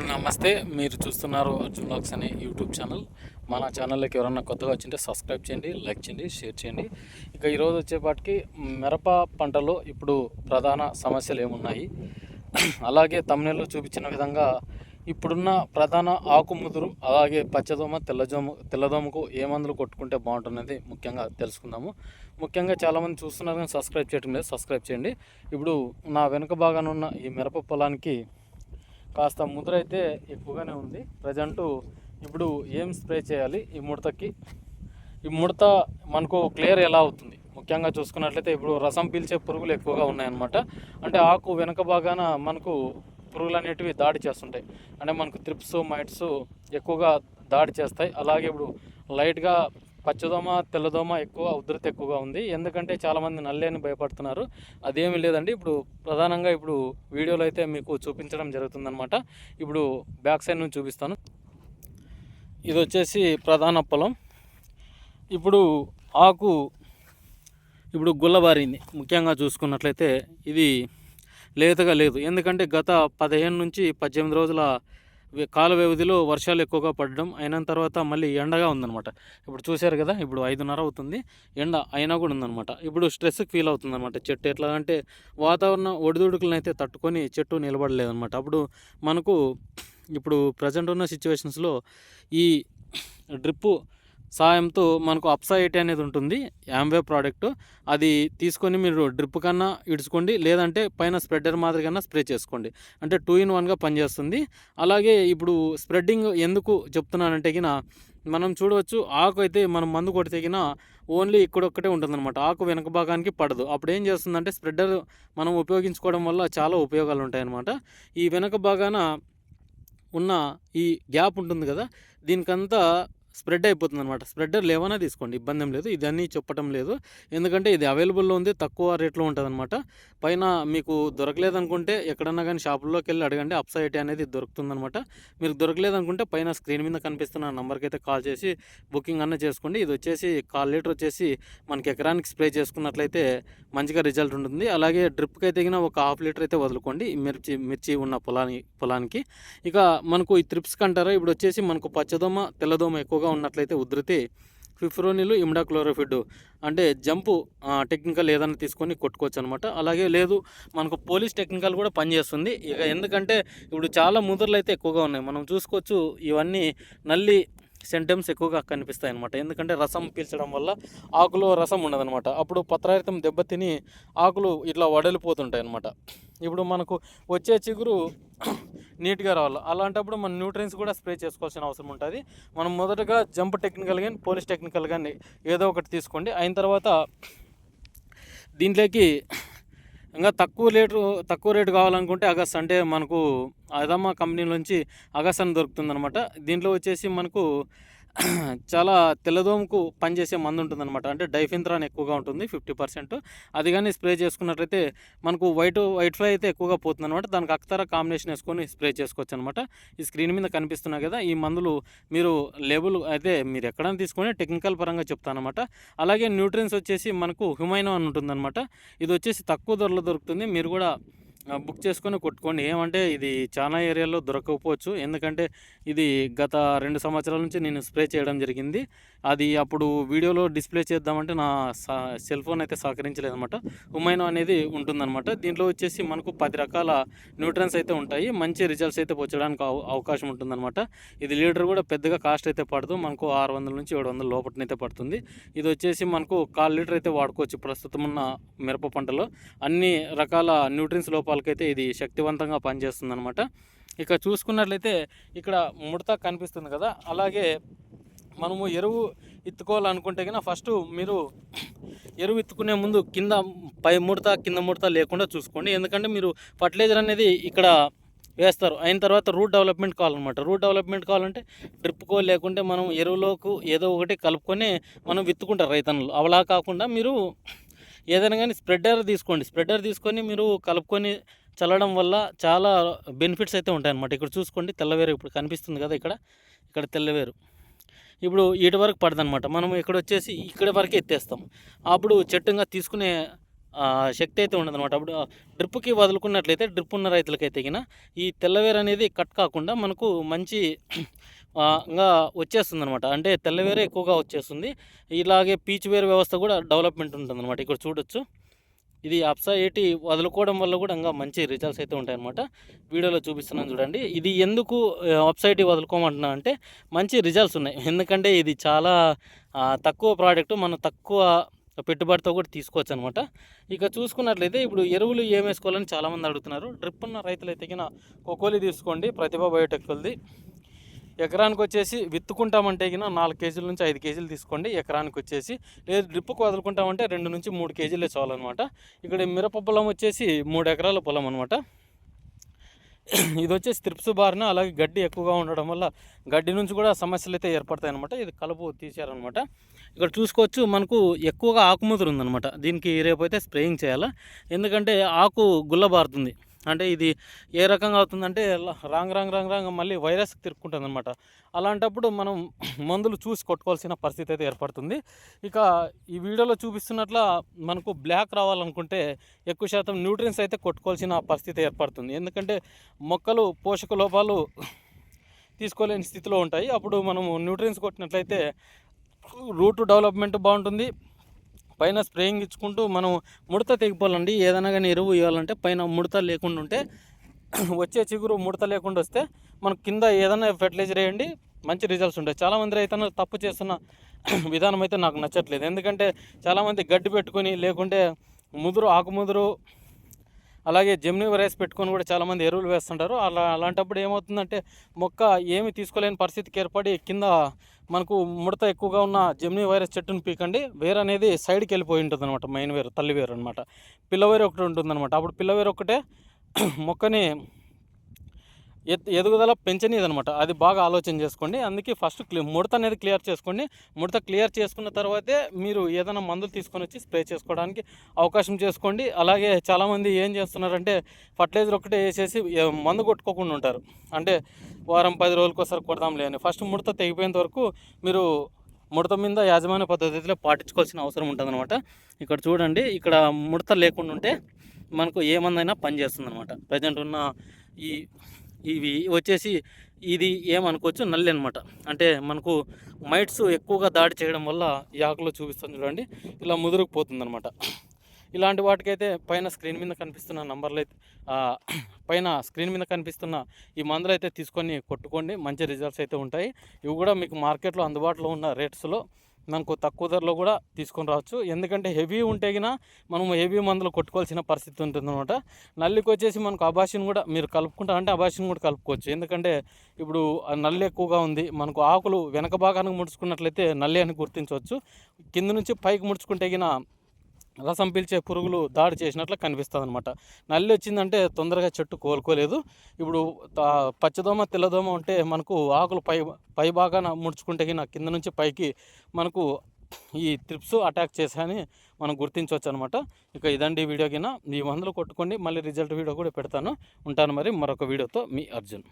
నమస్తే మీరు చూస్తున్నారు అర్జున్ లాక్స్ అనే యూట్యూబ్ ఛానల్. మన ఛానల్లోకి ఎవరన్నా కొత్తగా వచ్చింటే సబ్స్క్రైబ్ చేయండి లైక్ చేయండి షేర్ చేయండి. ఇక ఈరోజు వచ్చేపాటికి మిరప పంటలో ఇప్పుడు ప్రధాన సమస్యలు ఏమున్నాయి? అలాగే తమిళలో చూపించిన విధంగా ఇప్పుడున్న ప్రధాన ఆకుముదురు అలాగే పచ్చదోమ తెల్లదోమ తెల్లదోమకు ఏ మందులు కొట్టుకుంటే బాగుంటున్నది ముఖ్యంగా తెలుసుకుందాము. ముఖ్యంగా చాలామంది చూస్తున్నారు కానీ సబ్స్క్రైబ్ చేయడం లేదు సబ్స్క్రైబ్ చేయండి. ఇప్పుడు నా వెనుక భాగాన ఉన్న ఈ మిరప పొలానికి కాస్త ముద్ర అయితే ఎక్కువగానే ఉంది. ప్రజెంటు ఇప్పుడు ఏం స్ప్రే చేయాలి? ఈ ముడతకి. ఈ ముడత మనకు క్లియర్ ఎలా అవుతుంది? ముఖ్యంగా చూసుకున్నట్లయితే ఇప్పుడు రసం పీల్చే పురుగులు ఎక్కువగా ఉన్నాయన్నమాట. అంటే ఆకు వెనక భాగాన మనకు పురుగులు అనేటివి దాడి చేస్తుంటాయి. అంటే మనకు త్రిప్స్ మైట్స్ ఎక్కువగా దాడి చేస్తాయి. అలాగే ఇప్పుడు లైట్గా పచ్చదోమ తెల్లదోమ ఎక్కువ ఉధృతి ఎక్కువగా ఉంది. ఎందుకంటే చాలామంది నల్లేని భయపడుతున్నారు. అదేమీ లేదండి. ఇప్పుడు ప్రధానంగా ఇప్పుడు వీడియోలో అయితే మీకు చూపించడం జరుగుతుందన్నమాట. ఇప్పుడు బ్యాక్ సైడ్ నుంచి చూపిస్తాను. ఇది వచ్చేసి ప్రధాన పొలం. ఇప్పుడు ఆకు ఇప్పుడు గుల్లబారింది ముఖ్యంగా చూసుకున్నట్లయితే ఇది లేతగా లేదు. ఎందుకంటే గత పదిహేను నుంచి పద్దెనిమిది రోజుల కాల వ్యవధిలో వర్షాలు ఎక్కువగా పడడం అయిన తర్వాత మళ్ళీ ఎండగా ఉందన్నమాట. ఇప్పుడు చూశారు కదా ఇప్పుడు ఐదున్నర అవుతుంది. ఎండ అయినా కూడా ఉందన్నమాట. ఇప్పుడు స్ట్రెస్కి ఫీల్ అవుతుందన్నమాట. చెట్టు ఎట్లా అంటే వాతావరణ ఒడిదుడుకులను అయితే తట్టుకొని చెట్టు నిలబడలేదన్నమాట. అప్పుడు మనకు ఇప్పుడు ప్రజెంట్ ఉన్న సిచ్యువేషన్స్లో ఈ డ్రిప్పు సాయంతో మనకు అప్సా ఎయిటీ అనేది ఉంటుంది యాంబే ప్రోడక్ట్ అది తీసుకొని మీరు డ్రిప్ కన్నా ఇడుచుకోండి లేదంటే పైన స్ప్రెడర్ మాదిరి కన్నా స్ప్రే చేసుకోండి. అంటే టూ ఇన్ వన్గా పనిచేస్తుంది. అలాగే ఇప్పుడు స్ప్రెడ్డింగ్ ఎందుకు చెప్తున్నానంటే గిన మనం చూడవచ్చు ఆకు అయితే మనం మందు కొడితే గిన ఓన్లీ ఇక్కడొక్కటే ఉంటుందన్నమాట. ఆకు వెనక భాగానికి పడదు. అప్పుడు ఏం చేస్తుందంటే స్ప్రెడర్ మనం ఉపయోగించుకోవడం వల్ల చాలా ఉపయోగాలు ఉంటాయన్నమాట. ఈ వెనక భాగాన ఉన్న ఈ గ్యాప్ ఉంటుంది కదా దీనికంతా స్ప్రెడ్ అయిపోతుంది అనమాట స్ప్రెడర్ లేవనా తీసుకోండి ఇబ్బంది ఏం లేదు. ఇదన్నీ చెప్పటం లేదు. ఎందుకంటే ఇది అవైలబుల్లో ఉంది తక్కువ రేట్లో ఉంటుంది అనమాట పైన మీకు దొరకలేదనుకుంటే ఎక్కడన్నా కానీ షాపుల్లోకి వెళ్ళి అడగండి. అప్సైట్ అనేది దొరుకుతుందనమాట మీరు దొరకలేదనుకుంటే పైన స్క్రీన్ మీద కనిపిస్తున్న నెంబర్కి అయితే కాల్ చేసి బుకింగ్ అన్న చేసుకోండి. ఇది వచ్చేసి కాల్ లీటర్ వచ్చేసి మనకి ఎకరానికి స్ప్రే చేసుకున్నట్లయితే మంచిగా రిజల్ట్ ఉంటుంది. అలాగే డ్రిప్కి అయితే ఒక హాఫ్ లీటర్ అయితే వదులుకోండి మిర్చి మిర్చి ఉన్న పొలాని పొలానికి. ఇక మనకు ఈ త్రిప్స్ కంటారా ఇప్పుడు వచ్చేసి మనకు పచ్చదోమ తెల్లదోమ ఎక్కువగా ఉన్నట్లయితే ఉధృతి. ఫిఫ్రోనిలు ఇమ్డాక్లోరోఫిడ్ అంటే జంపు టెక్నికల్ ఏదైనా తీసుకొని కొట్టుకోవచ్చు అనమాట అలాగే లేదు మనకు పోలీస్ టెక్నికల్ కూడా పనిచేస్తుంది. ఇక ఎందుకంటే ఇప్పుడు చాలా ముద్రలు అయితే ఎక్కువగా ఉన్నాయి. మనం చూసుకోవచ్చు ఇవన్నీ నల్లి సెంటమ్స్ ఎక్కువగా కనిపిస్తాయి అనమాట ఎందుకంటే రసం పీల్చడం వల్ల ఆకులో రసం ఉండదనమాట. అప్పుడు పత్రారితం దెబ్బతిని ఆకులు ఇట్లా వడలిపోతుంటాయి అనమాట ఇప్పుడు మనకు వచ్చే చిగురు నీట్గా రావాలి. అలాంటప్పుడు మనం న్యూట్రియన్స్ కూడా స్ప్రే చేసుకోవాల్సిన అవసరం ఉంటుంది. మనం మొదటగా జంప్ టెక్నికల్ కానీ పోలీస్ టెక్నికల్ కానీ ఏదో ఒకటి తీసుకోండి. అయిన తర్వాత దీంట్లోకి ఇంకా తక్కువ రేటు తక్కువ రేటు కావాలనుకుంటే అగస్ అంటే మనకు అదమ్మ కంపెనీ నుంచి అగస్ అని దొరుకుతుందన్నమాట. దీంట్లో వచ్చేసి మనకు చాలా తెల్లదోమకు పనిచేసే మందు ఉంటుంది అనమాట అంటే డైఫింత్రాన్ ఎక్కువగా ఉంటుంది ఫిఫ్టీ పర్సెంట్. అది కానీ స్ప్రే చేసుకున్నట్లయితే మనకు వైట్ వైట్ ఫ్లై అయితే ఎక్కువగా పోతుంది అనమాట దానికి అక్తర కాంబినేషన్ వేసుకొని స్ప్రే చేసుకోవచ్చు అనమాట ఈ స్క్రీన్ మీద కనిపిస్తున్నాయి కదా ఈ మందులు మీరు లేబుల్ అయితే మీరు ఎక్కడైనా తీసుకొని టెక్నికల్ పరంగా చెప్తానమాట అలాగే న్యూట్రియన్స్ వచ్చేసి మనకు హ్యుమైనో అని ఉంటుందన్నమాట. ఇది వచ్చేసి తక్కువ ధరలో దొరుకుతుంది. మీరు కూడా బుక్ చేసుకొని కొట్టుకోండి. ఏమంటే ఇది చాలా ఏరియాల్లో దొరకకపోవచ్చు. ఎందుకంటే ఇది గత రెండు సంవత్సరాల నుంచి నేను స్ప్రే చేయడం జరిగింది. అది అప్పుడు వీడియోలో డిస్ప్లే చేద్దామంటే నా సెల్ ఫోన్ అయితే సహకరించలేదన్నమాట. ఉమైనో అనేది ఉంటుందన్నమాట. దీంట్లో వచ్చేసి మనకు పది రకాల న్యూట్రన్స్ అయితే ఉంటాయి. మంచి రిజల్ట్స్ అయితే పొచ్చడానికి అవకాశం ఉంటుందన్నమాట. ఇది లీటర్ కూడా పెద్దగా కాస్ట్ అయితే పడదు. మనకు ఆరు వందల నుంచి ఏడు వందల లోపలనైతే పడుతుంది. ఇది వచ్చేసి మనకు కాల్ లీటర్ అయితే వాడుకోవచ్చు ప్రస్తుతం ఉన్న మిరప పంటలో. అన్ని రకాల న్యూట్రిన్స్ లోపల లోపాలకైతే ఇది శక్తివంతంగా పనిచేస్తుంది అనమాట ఇక చూసుకున్నట్లయితే ఇక్కడ ముడత కనిపిస్తుంది కదా అలాగే మనము ఎరువు ఎత్తుకోవాలనుకుంటే కన్నా ఫస్ట్ మీరు ఎరువు ఎత్తుకునే ముందు కింద పై ముడత కింద ముడత లేకుండా చూసుకోండి. ఎందుకంటే మీరు ఫర్టిలైజర్ అనేది ఇక్కడ వేస్తారు. అయిన తర్వాత రూట్ డెవలప్మెంట్ కావాలన్నమాట. రూట్ డెవలప్మెంట్ కావాలంటే డ్రిప్కో లేకుంటే మనం ఎరువులోకి ఏదో ఒకటి కలుపుకొని మనం విత్తుకుంటారు రైతన్నులు. అవలా కాకుండా మీరు ఏదైనా కానీ స్ప్రెడర్ తీసుకోండి. స్ప్రెడర్ తీసుకొని మీరు కలుపుకొని చల్లడం వల్ల చాలా బెనిఫిట్స్ అయితే ఉంటాయన్నమాట. ఇక్కడ చూసుకోండి తెల్లవేరు ఇప్పుడు కనిపిస్తుంది కదా ఇక్కడ. ఇక్కడ తెల్లవేరు ఇప్పుడు ఇటు వరకు పడదనమాట మనం ఇక్కడ వచ్చేసి ఇక్కడ వరకే ఎత్తేస్తాం. అప్పుడు చెట్టుగా తీసుకునే శక్తి అయితే ఉండదు అనమాట అప్పుడు డ్రిప్కి వదులుకున్నట్లయితే డ్రిప్ ఉన్న రైతులకైతే గిన ఈ తెల్లవేరు అనేది కట్ కాకుండా మనకు మంచి ఇంకా వచ్చేస్తుంది అనమాట అంటే తెల్లవేరే ఎక్కువగా వచ్చేస్తుంది. ఇలాగే పీచు వేరు వ్యవస్థ కూడా డెవలప్మెంట్ ఉంటుంది అనమాట ఇక్కడ చూడొచ్చు. ఇది అప్సా ఎయిటీ వదులుకోవడం వల్ల కూడా ఇంకా మంచి రిజల్ట్స్ అయితే ఉంటాయన్నమాట. వీడియోలో చూపిస్తున్నాను చూడండి. ఇది ఎందుకు అప్సైటీ వదులుకోమంటున్నా అంటే మంచి రిజల్ట్స్ ఉన్నాయి. ఎందుకంటే ఇది చాలా తక్కువ ప్రోడక్ట్ మనం తక్కువ పెట్టుబడితో కూడా తీసుకోవచ్చు అనమాట ఇక చూసుకున్నట్లయితే ఇప్పుడు ఎరువులు ఏం వేసుకోవాలని చాలామంది అడుగుతున్నారు. డ్రిప్ ఉన్న రైతులు అయితే కోకోలి తీసుకోండి. ప్రతిభా బయోటెక్ది ఎకరానికి వచ్చేసి విత్తుకుంటామంటే గిన నాలుగు కేజీల నుంచి ఐదు కేజీలు తీసుకోండి ఎకరానికి వచ్చేసి లేదు డ్రిప్కు వదులుకుంటామంటే రెండు నుంచి మూడు కేజీలే చాలన్నమాట. ఇక్కడ మిరప పొలం వచ్చేసి మూడు ఎకరాల పొలం అనమాట ఇది వచ్చేసి త్రిప్స్ బారిన అలాగే గడ్డి ఎక్కువగా ఉండడం వల్ల గడ్డి నుంచి కూడా సమస్యలు అయితే ఏర్పడతాయి అనమాట ఇది కలుపు తీసారనమాట ఇక్కడ చూసుకోవచ్చు మనకు ఎక్కువగా ఆకుముదురు ఉందనమాట దీనికి రేపు అయితే స్ప్రేయింగ్ చేయాలా. ఎందుకంటే ఆకు గుల్లబారుతుంది. అంటే ఇది ఏ రకంగా అవుతుందంటే రాంగ్ రాంగ్ రాంగ్ రాంగ్ మళ్ళీ వైరస్ తిరుక్కుంటుంది అనమాట అలాంటప్పుడు మనం మందులు చూసి కొట్టుకోవాల్సిన పరిస్థితి అయితే ఏర్పడుతుంది. ఇక ఈ వీడియోలో చూపిస్తున్నట్ల మనకు బ్లాక్ రావాలనుకుంటే ఎక్కువ శాతం న్యూట్రియన్స్ అయితే కొట్టుకోవాల్సిన పరిస్థితి ఏర్పడుతుంది. ఎందుకంటే మొక్కలు పోషక లోపాలు తీసుకోలేని స్థితిలో ఉంటాయి. అప్పుడు మనము న్యూట్రియన్స్ కొట్టినట్లయితే రూట్ డెవలప్మెంట్ బాగుంటుంది. పైన స్ప్రేయింగ్ ఇచ్చుకుంటూ మనం ముడత తెగిపోవాలండి. ఏదైనా కానీ ఎరువు ఇవ్వాలంటే పైన ముడత లేకుండా ఉంటే వచ్చే చిగురు ముడత లేకుండా వస్తే మనం కింద ఏదైనా ఫెర్టిలైజర్ వేయండి మంచి రిజల్ట్స్ ఉంటాయి. చాలామంది రైతులు తప్పు చేస్తున్న విధానం అయితే నాకు నచ్చట్లేదు. ఎందుకంటే చాలామంది గడ్డి పెట్టుకొని లేకుంటే ముదురు ఆకుముదురు అలాగే జెమిని రైస్ పెట్టుకొని కూడా చాలామంది ఎరువులు వేస్తుంటారు. అలా అలాంటప్పుడు ఏమవుతుందంటే మొక్క ఏమి తీసుకోలేని పరిస్థితికి ఏర్పడి కింద మనకు ముడత ఎక్కువగా ఉన్న జెమిని వైరస్ చెట్టును పీకండి. వేరు అనేది సైడ్కి వెళ్ళిపోయి ఉంటుంది అనమాట మెయిన్ వేరు తల్లి వేరు అనమాట పిల్లవేరు ఒకటి ఉంటుంది అనమాట అప్పుడు పిల్లవేరు ఒకటే మొక్కని ఎదుగుదల పెంచనిది అనమాట అది బాగా ఆలోచన చేసుకోండి. అందుకే ఫస్ట్ క్లి ముడత అనేది క్లియర్ చేసుకోండి. ముడత క్లియర్ చేసుకున్న తర్వాతే మీరు ఏదైనా మందులు తీసుకొని వచ్చి స్ప్రే చేసుకోవడానికి అవకాశం చేసుకోండి. అలాగే చాలామంది ఏం చేస్తున్నారంటే ఫర్టిలైజర్ ఒకటే వేసేసి మందు కొట్టుకోకుండా ఉంటారు. అంటే వారం పది రోజులకు ఒకసారి కొడదాంలే అని. ఫస్ట్ ముడత తెగిపోయేంత వరకు మీరు ముడత మీద యాజమాన్య పద్ధతిలో పాటించుకోవాల్సిన అవసరం ఉంటుందన్నమాట ఇక్కడ చూడండి ఇక్కడ ముడత లేకుండా ఉంటే మనకు ఏ మందైనా పనిచేస్తుంది అనమాట ప్రజెంట్ ఉన్న ఈ ఇవి వచ్చేసి ఇది ఏమనుకోవచ్చు నల్లి అనమాట అంటే మనకు మైట్స్ ఎక్కువగా దాడి చేయడం వల్ల ఈ ఆకులో చూపిస్తుంది చూడండి. ఇలా ముదురుకుపోతుంది అనమాట ఇలాంటి వాటికైతే పైన స్క్రీన్ మీద కనిపిస్తున్న నంబర్లు అయితే పైన స్క్రీన్ మీద కనిపిస్తున్న ఈ మందులు అయితే తీసుకొని కొట్టుకోండి. మంచి రిజల్ట్స్ అయితే ఉంటాయి. ఇవి కూడా మీకు మార్కెట్లో అందుబాటులో ఉన్న రేట్స్లో మనకు తక్కువ ధరలో కూడా తీసుకొని రావచ్చు. ఎందుకంటే హెవీ ఉంటే గిన మనం హెవీ మందులు కొట్టుకోవాల్సిన పరిస్థితి ఉంటుందన్నమాట. నల్లికి వచ్చేసి మనకు అబాషన్ కూడా మీరు కలుపుకుంటా అంటే అబాషన్ కూడా కలుపుకోవచ్చు. ఎందుకంటే ఇప్పుడు నల్లి ఎక్కువగా ఉంది. మనకు ఆకులు వెనక భాగానికి ముడుచుకున్నట్లయితే నల్లి అని గుర్తించవచ్చు. కింద నుంచి పైకి ముడుచుకుంటే గిన రసం పీల్చే పురుగులు దాడి చేసినట్లు కనిపిస్తుంది అనమాట నల్లి వచ్చిందంటే తొందరగా చెట్టు కోలుకోలేదు. ఇప్పుడు పచ్చదోమ తెల్లదోమ ఉంటే మనకు ఆకులు పై పై భాగాన ముడుచుకుంటే నా కింద నుంచి పైకి మనకు ఈ త్రిప్స్ అటాక్ చేశాయని మనం గుర్తించవచ్చు అనమాట ఇక ఇదండి వీడియో కింద ఈ మందులు కొట్టుకోండి. మళ్ళీ రిజల్ట్ వీడియో కూడా పెడతాను. ఉంటాను మరి మరొక వీడియోతో మీ అర్జున్.